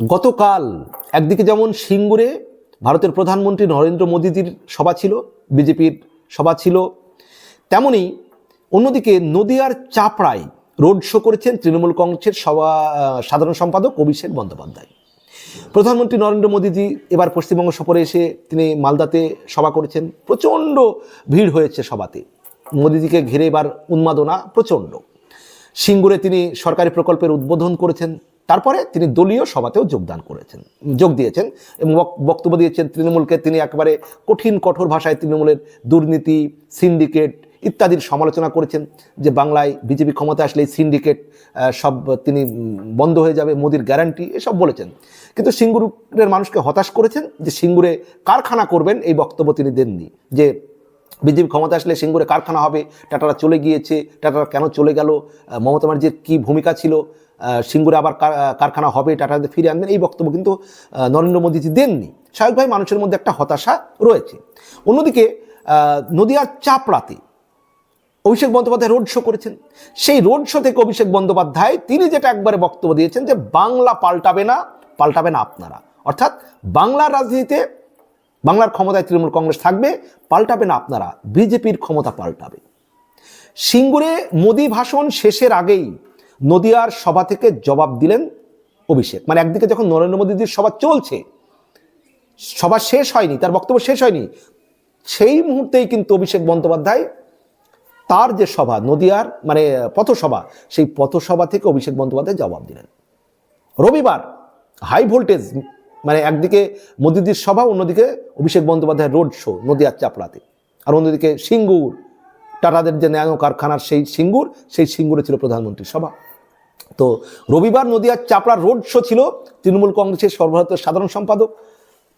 গতকাল একদিকে যেমন সিঙ্গুরে ভারতের প্রধানমন্ত্রী নরেন্দ্র মোদীজির সভা ছিল, বিজেপির সভা ছিল, তেমনি অন্যদিকে নদিয়ার চাপড়ায় রোড শো করেছেন তৃণমূল কংগ্রেসের সভা সাধারণ সম্পাদক অভিষেক বন্দ্যোপাধ্যায়। প্রধানমন্ত্রী নরেন্দ্র মোদীজি এবার পশ্চিমবঙ্গ সফরে এসে তিনি মালদাতে সভা করেছেন। প্রচণ্ড ভিড় হয়েছে সভাতে। মোদীজিকে ঘিরে এবার উন্মাদনা প্রচণ্ড। সিঙ্গুরে তিনি সরকারি প্রকল্পের উদ্বোধন করেছেন। তারপরে তিনি দলীয় সভাতেও যোগদান করেছেন, যোগ দিয়েছেন এবং বক্তব্য দিয়েছেন তৃণমূলকে। তিনি একেবারে কঠিন, কঠোর ভাষায় তৃণমূলের দুর্নীতি, সিন্ডিকেট ইত্যাদির সমালোচনা করেছেন যে বাংলায় বিজেপি ক্ষমতা আসলে সিন্ডিকেট সব তিনি বন্ধ হয়ে যাবে, মোদির গ্যারান্টি এসব বলেছেন। কিন্তু সিঙ্গুরের মানুষকে হতাশ করেছেন যে সিঙ্গুরে কারখানা করবেন এই বক্তব্য তিনি দেননি, যে বিজেপি ক্ষমতা আসলে সিঙ্গুরে কারখানা হবে, টাটারা চলে গিয়েছে, টাটারা কেন চলে গেল মমতা ব্যানার্জির কী ভূমিকা ছিল সিঙ্গুরে আবার কারখানা হবে, টাটাদের ফিরে আনবেন, এই বক্তব্য কিন্তু নরেন্দ্র মোদীজি দেননি। স্বাভাবিকভাবে মানুষের মধ্যে একটা হতাশা রয়েছে। অন্যদিকে নদিয়ার চাপড়াতে অভিষেক বন্দ্যোপাধ্যায় রোড শো করেছেন। সেই রোড শো থেকে অভিষেক বন্দ্যোপাধ্যায়, তিনি যেটা একবারে বক্তব্য দিয়েছেন যে, বাংলা পাল্টাবে না পাল্টাবে না আপনারা। অর্থাৎ বাংলার রাজনীতিতে বাংলার ক্ষমতায় তৃণমূল কংগ্রেস থাকবে, পাল্টাবে না আপনারা, বিজেপির ক্ষমতা পাল্টাবে। সিঙ্গুরে মোদি ভাষণ শেষের আগেই নদিয়ার সভা থেকে জবাব দিলেন অভিষেক। মানে একদিকে যখন নরেন্দ্র মোদীজির সভা চলছে, সভা শেষ হয়নি, তার বক্তব্য শেষ হয়নি, সেই মুহূর্তেই কিন্তু অভিষেক বন্দ্যোপাধ্যায় তার যে সভা, নদিয়ার মানে পথসভা, সেই পথসভা থেকে অভিষেক বন্দ্যোপাধ্যায় জবাব দিলেন। রবিবার হাই ভোল্টেজ মানে একদিকে মোদিজির সভা, অন্যদিকে অভিষেক বন্দ্যোপাধ্যায়ের রোড শো নদিয়ার চাপড়াতে। আর অন্যদিকে সিঙ্গুর, টাটাদের যে ন্যানো কারখানার সেই সিঙ্গুর, সেই সিঙ্গুরে ছিল প্রধানমন্ত্রীর সভা। তো রবিবার নদিয়ার চাপড়ার রোড শো ছিল তৃণমূল কংগ্রেসের সর্বভারতীয় সাধারণ সম্পাদক,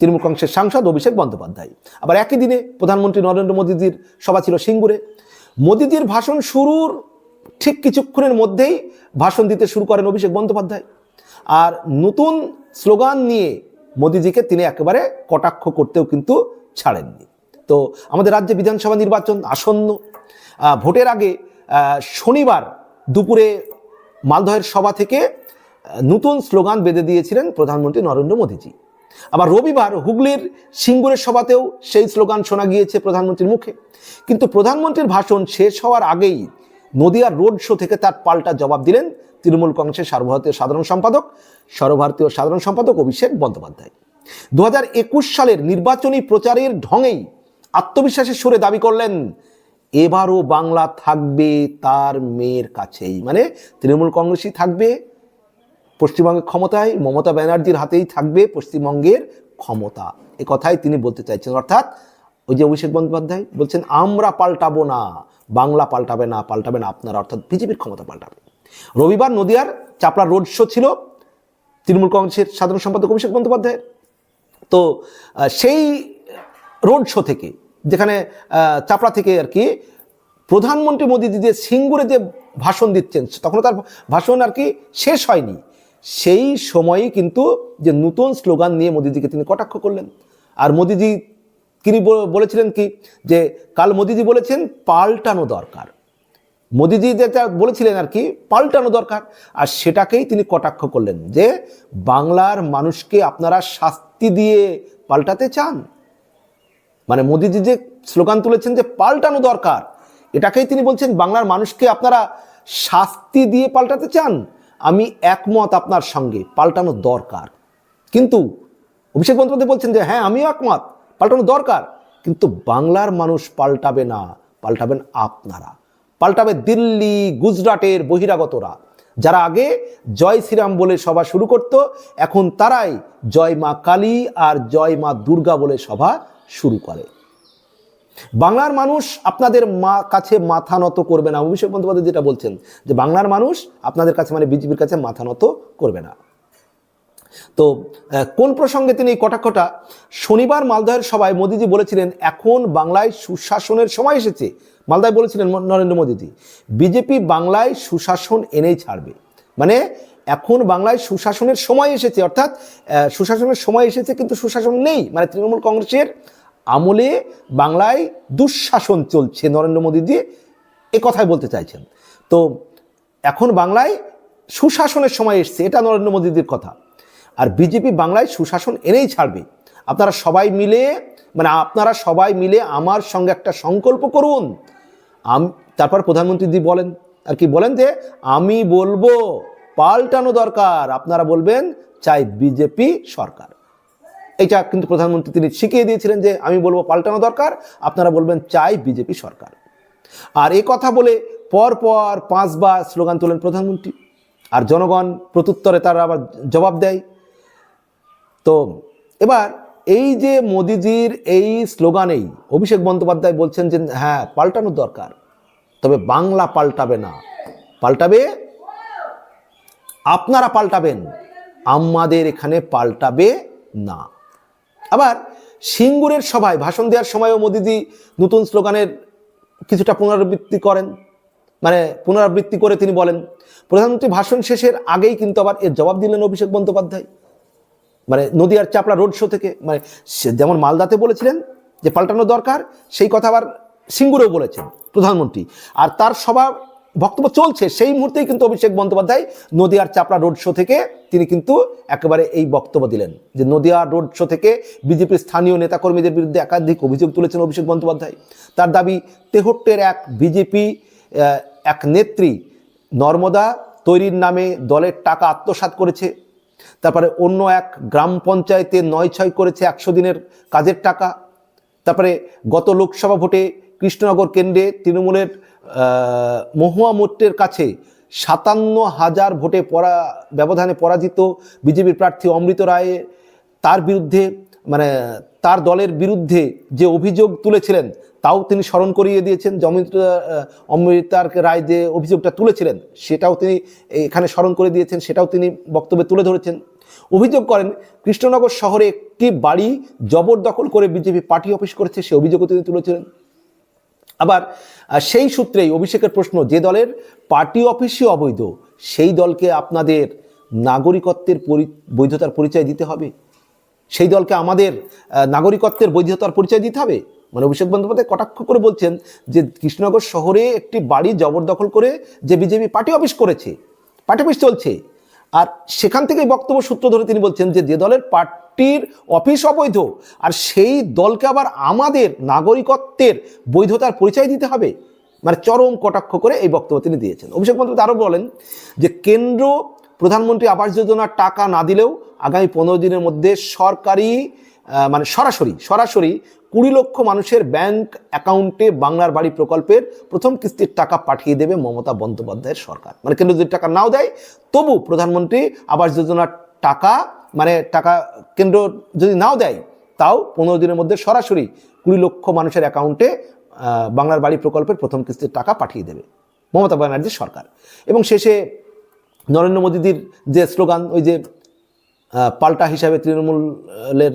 তৃণমূল কংগ্রেসের সাংসদ অভিষেক বন্দ্যোপাধ্যায়। আবার একই দিনে প্রধানমন্ত্রী নরেন্দ্র মোদীজির সভা ছিল সিঙ্গুরে। মোদীজির ভাষণ শুরুর ঠিক কিছুক্ষণের মধ্যেই ভাষণ দিতে শুরু করেন অভিষেক বন্দ্যোপাধ্যায়। আর নতুন স্লোগান নিয়ে মোদীজিকে তিনি একেবারে কটাক্ষ করতেও কিন্তু ছাড়েননি। তো আমাদের রাজ্যে বিধানসভা নির্বাচন আসন্ন ভোটের আগে শনিবার দুপুরে মালদহের সভা থেকে নতুন স্লোগান বেঁধে দিয়েছিলেন প্রধানমন্ত্রী নরেন্দ্র মোদীজি। আবার রবিবার হুগলির সিঙ্গুরের সভাতেও সেই স্লোগান শোনা গিয়েছে প্রধানমন্ত্রীর মুখে। কিন্তু প্রধানমন্ত্রীর ভাষণ শেষ হওয়ার আগেই নদিয়ার রোড শো থেকে তার পাল্টা জবাব দিলেন তৃণমূল কংগ্রেসের সর্বভারতীয় সাধারণ সম্পাদক, সর্বভারতীয় সাধারণ সম্পাদক অভিষেক বন্দ্যোপাধ্যায়। দু হাজার একুশ সালের নির্বাচনী প্রচারের ঢঙেই আত্মবিশ্বাসের সুরে দাবি করলেন, এবারও বাংলা থাকবে তার মেয়ের কাছেই। মানে তৃণমূল কংগ্রেসই থাকবে পশ্চিমবঙ্গের ক্ষমতায়, মমতা ব্যানার্জির হাতেই থাকবে পশ্চিমবঙ্গের ক্ষমতা। এ কথাই তিনি বলতে চাইছেন। অর্থাৎ ওই যে অভিষেক বন্দ্যোপাধ্যায় বলছেন, আমরা পাল্টাবো না। বাংলা পাল্টাবে না পাল্টাবে না আপনারা, অর্থাৎ বিজেপির ক্ষমতা পাল্টাবে। রবিবার নদিয়ার চাপড়া রোড শো ছিল তৃণমূল কংগ্রেসের সাধারণ সম্পাদক অভিষেক বন্দ্যোপাধ্যায়ের। তো সেই রোড শো থেকে, যেখানে চাপড়া থেকে আর কি প্রধানমন্ত্রী মোদীজি যে সিঙ্গুরে যে ভাষণ দিচ্ছেন তখন তার ভাষণ আর কি শেষ হয়নি। সেই সময়ই কিন্তু যে নতুন স্লোগান নিয়ে মোদিজিকে তিনি কটাক্ষ করলেন। আর মোদিজি তিনি বলেছিলেন কি? যে কাল মোদিজি বলেছেন পাল্টানো দরকার। মোদিজি যেটা বলেছিলেন আর কি, পাল্টানো দরকার। আর সেটাকেই তিনি কটাক্ষ করলেন যে বাংলার মানুষকে আপনারা শাস্তি দিয়ে পাল্টাতে চান। মানে মোদিজি যে স্লোগান তুলেছেন যে পাল্টানো দরকার, এটাকেই তিনি বলছেন বাংলার মানুষকে আপনারা শাস্তি দিয়ে পাল্টাতে চান। আমি একমত আপনার সঙ্গে, পাল্টানো দরকার। কিন্তু অভিষেক বন্দ্যোপাধ্যায় বলছেন যে হ্যাঁ আমিও একমত। পাল্টানো দরকার। কিন্তু বাংলার মানুষ পাল্টাবে না, পাল্টাবেন আপনারা। পাল্টাবে দিল্লি, গুজরাটের বহিরাগতরা। যারা আগে জয় শ্রীরাম বলে সভা শুরু করত, এখন তারাই জয় মা কালী আর জয় মা দুর্গা বলে সভা শুরু করে। বাংলার মানুষ আপনাদের মা কাছে মাথা নত করবে না। অভিষেক বন্দ্যোপাধ্যায় যেটা বলছেন, যে বাংলার মানুষ আপনাদের কাছে মানে বিজেপির কাছে মাথা নত করবে না। তো কোন প্রসঙ্গে তিনি এই কটাক্ষটা? শনিবার মালদহের সভায় মোদিজি বলেছিলেন, এখন বাংলায় সুশাসনের সময় এসেছে। মালদায় বলেছিলেন নরেন্দ্র মোদীজি, বিজেপি বাংলায় সুশাসন এনেই ছাড়বে। মানে এখন বাংলায় সুশাসনের সময় এসেছে। অর্থাৎ সুশাসনের সময় এসেছে কিন্তু সুশাসন নেই। মানে তৃণমূল কংগ্রেসের আমলে বাংলায় দুঃশাসন চলছে, নরেন্দ্র মোদীজি এ কথাই বলতে চাইছেন। তো, এখন বাংলায় সুশাসনের সময় এসছে, এটা নরেন্দ্র মোদীজির কথা। আর বিজেপি বাংলায় সুশাসন এনেই ছাড়বে। আপনারা সবাই মিলে মানে আপনারা সবাই মিলে আমার সঙ্গে একটা সংকল্প করুন। আম, তারপর প্রধানমন্ত্রী জি বলেন, আর কি বলেন যে, আমি বলব, পাল্টানো দরকার। আপনারা বলবেন, চাই বিজেপি সরকার। এটা কিন্তু প্রধানমন্ত্রী তিনি শিখিয়ে দিয়েছিলেন যে, আমি বলব পাল্টানো দরকার, আপনারা বলবেন, চাই বিজেপি সরকার। আর এই কথা বলে পর পর পাঁচবার স্লোগান তোলেন প্রধানমন্ত্রী। আর জনগণ প্রত্যুত্তরে তারা আবার জবাব দেয়। তো এবার এই যে মোদিজির এই স্লোগানেই অভিষেক বন্দ্যোপাধ্যায় বলছেন যে হ্যাঁ পাল্টানোর দরকার। তবে বাংলা পাল্টাবে না। পাল্টাবে? আপনারা পাল্টাবেন, আমাদের এখানে পাল্টাবে না। আবার সিঙ্গুরের সভায়, ভাষণ দেওয়ার সময়ও মোদিজি নতুন স্লোগানের কিছুটা পুনরাবৃত্তি করেন। মানে পুনরাবৃত্তি করে তিনি বলেন, প্রধানমন্ত্রী, ভাষণ শেষের আগেই কিন্তু আবার এর জবাব দিলেন অভিষেক বন্দ্যোপাধ্যায়। মানে নদিয়ার চাপড়া রোড শো থেকে মানে যেমন মালদাতে বলেছিলেন যে পাল্টানো দরকার, সেই কথা আবার সিঙ্গুরেও বলেছেন প্রধানমন্ত্রী। আর তার সভা বক্তব্য চলছে, সেই মুহূর্তেই কিন্তু অভিষেক বন্দ্যোপাধ্যায় নদিয়ার চাপড়া রোড শো থেকে তিনি কিন্তু একেবারে এই বক্তব্য দিলেন যে নদিয়া রোড শো থেকে বিজেপির স্থানীয় নেতাকর্মীদের বিরুদ্ধে একাধিক অভিযোগ তুলেছেন অভিষেক বন্দ্যোপাধ্যায়। তার দাবি, তেহট্টের এক বিজেপি এক নেত্রী নর্মদা তৈরির নামে দলের টাকা আত্মসাৎ করেছে তারপরে অন্য এক গ্রাম পঞ্চায়েতে নয় ছয় করেছে একশো দিনের কাজের টাকা। তারপরে গত লোকসভা ভোটে কৃষ্ণনগর কেন্দ্রে তৃণমূলের মহুয়া মোট্টের কাছে সাতান্ন হাজার ভোটে পরা, ব্যবধানে পরাজিত বিজেপির প্রার্থী অমৃত রায় তার বিরুদ্ধে মানে তার দলের বিরুদ্ধে যে অভিযোগ তুলেছিলেন তাও তিনি স্মরণ করিয়ে দিয়েছেন অমৃত অমৃতার রায় যে অভিযোগটা তুলেছিলেন, সেটাও তিনি এখানে স্মরণ করে দিয়েছেন, সেটাও তিনি বক্তব্যে তুলে ধরেছেন। অভিযোগ করেন, কৃষ্ণনগর শহরে একটি বাড়ি জবরদখল করে বিজেপি পার্টি অফিস করেছে, সে অভিযোগও তিনি তুলেছিলেন। আবার সেই সূত্রেই অভিষেকের প্রশ্ন, যে দলের পার্টি অফিসই অবৈধ, সেই দলকে আপনাদের নাগরিকত্বের পরি- বৈধতার পরিচয় দিতে হবে? সেই দলকে আমাদের নাগরিকত্বের বৈধতার পরিচয় দিতে হবে? মানে অভিষেক বন্দ্যোপাধ্যায় কটাক্ষ করে বলছেন যে কৃষ্ণনগর শহরে একটি বাড়ি জবরদখল করে যে বিজেপি পার্টি অফিস করেছে, পার্টি অফিস চলছে। আর সেখান থেকেই বক্তব্য সূত্র ধরে তিনি বলছেন যে যে দলের পার্টির অফিস অবৈধ, আর সেই দলকে আবার আমাদের নাগরিকত্বের বৈধতার পরিচয় দিতে হবে। মানে চরম কটাক্ষ করে এই বক্তব্য তিনি দিয়েছেন। অভিষেক বন্দ্যোপাধ্যায় আরও বলেন যে কেন্দ্র, প্রধানমন্ত্রী আবাস যোজনার টাকা না দিলেও আগামী পনেরো দিনের মধ্যে সরকারি মানে সরাসরি সরাসরি কুড়ি লক্ষ মানুষের ব্যাংক অ্যাকাউন্টে বাংলার বাড়ি প্রকল্পের প্রথম কিস্তির টাকা পাঠিয়ে দেবে মমতা বন্দ্যোপাধ্যায়ের সরকার। মানে কেন্দ্র যদি টাকা নাও দেয়, তবু প্রধানমন্ত্রী আবাস যোজনার টাকা মানে টাকা কেন্দ্র যদি নাও দেয়, তাও পনেরো দিনের মধ্যে সরাসরি কুড়ি লক্ষ মানুষের অ্যাকাউন্টে বাংলার বাড়ি প্রকল্পের প্রথম কিস্তির টাকা পাঠিয়ে দেবে মমতা ব্যানার্জির সরকার। এবং শেষে নরেন্দ্র মোদীজির যে স্লোগান, ওই যে পাল্টা হিসাবে তৃণমূলের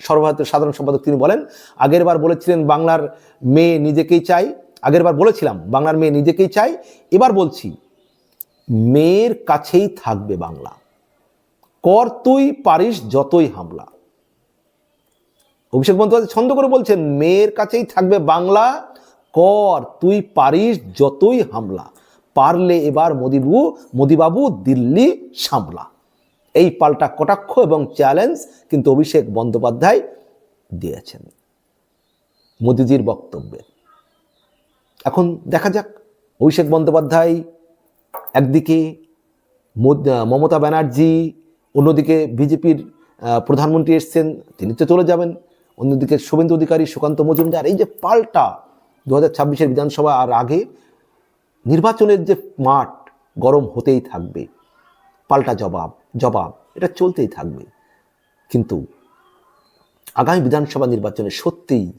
সর্বভারতীয় সাধারণ সম্পাদক তিনি বলেন, আগের বার বলেছিলেন বাংলার মেয়ে নিজেকেই চাই, আগের বার বলেছিলাম বাংলার মেয়ে নিজেকেই চাই, এবার বলছি, মেয়ের কাছেই থাকবে বাংলা। কর তুই, পারিস যতই হামলা। অভিষেক বন্দ্যোপাধ্যায় ছন্দ করে বলছেন, মেয়ের কাছেই থাকবে বাংলা, কর তুই, পারিস যতই হামলা। পারলে এবার মোদিবু, মোদিবাবু দিল্লি সামলা। এই পাল্টা কটাক্ষ এবং চ্যালেঞ্জ কিন্তু অভিষেক বন্দ্যোপাধ্যায় দিয়েছেন। মোদিজির বক্তব্যে। এখন দেখা যাক, অভিষেক বন্দ্যোপাধ্যায় একদিকে মমতা ব্যানার্জি, অন্যদিকে বিজেপির প্রধানমন্ত্রী এসছেন, তিনি তো চলে যাবেন। অন্যদিকে শুভেন্দু অধিকারী, সুকান্ত মজুমদার, এই যে পাল্টা দু হাজার ছাব্বিশের বিধানসভা আর আগে নির্বাচনের যে মাঠ গরম হতেই থাকবে, পাল্টা জবাব। জবাব, এটা চলতেই থাকবে। কিন্তু আগামী বিধানসভা নির্বাচনে সত্যিই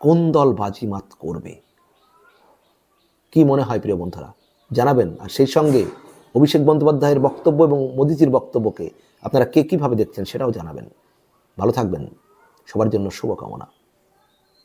কোন দল বাজিমাত করবে? কি মনে হয় প্রিয় বন্ধুরা? জানাবেন। আর সেই সঙ্গে অভিষেক বন্দ্যোপাধ্যায়ের বক্তব্য এবং মোদিজির বক্তব্যকে আপনারা কে কীভাবে দেখছেন সেটাও জানাবেন। ভালো থাকবেন। সবার জন্য শুভকামনা।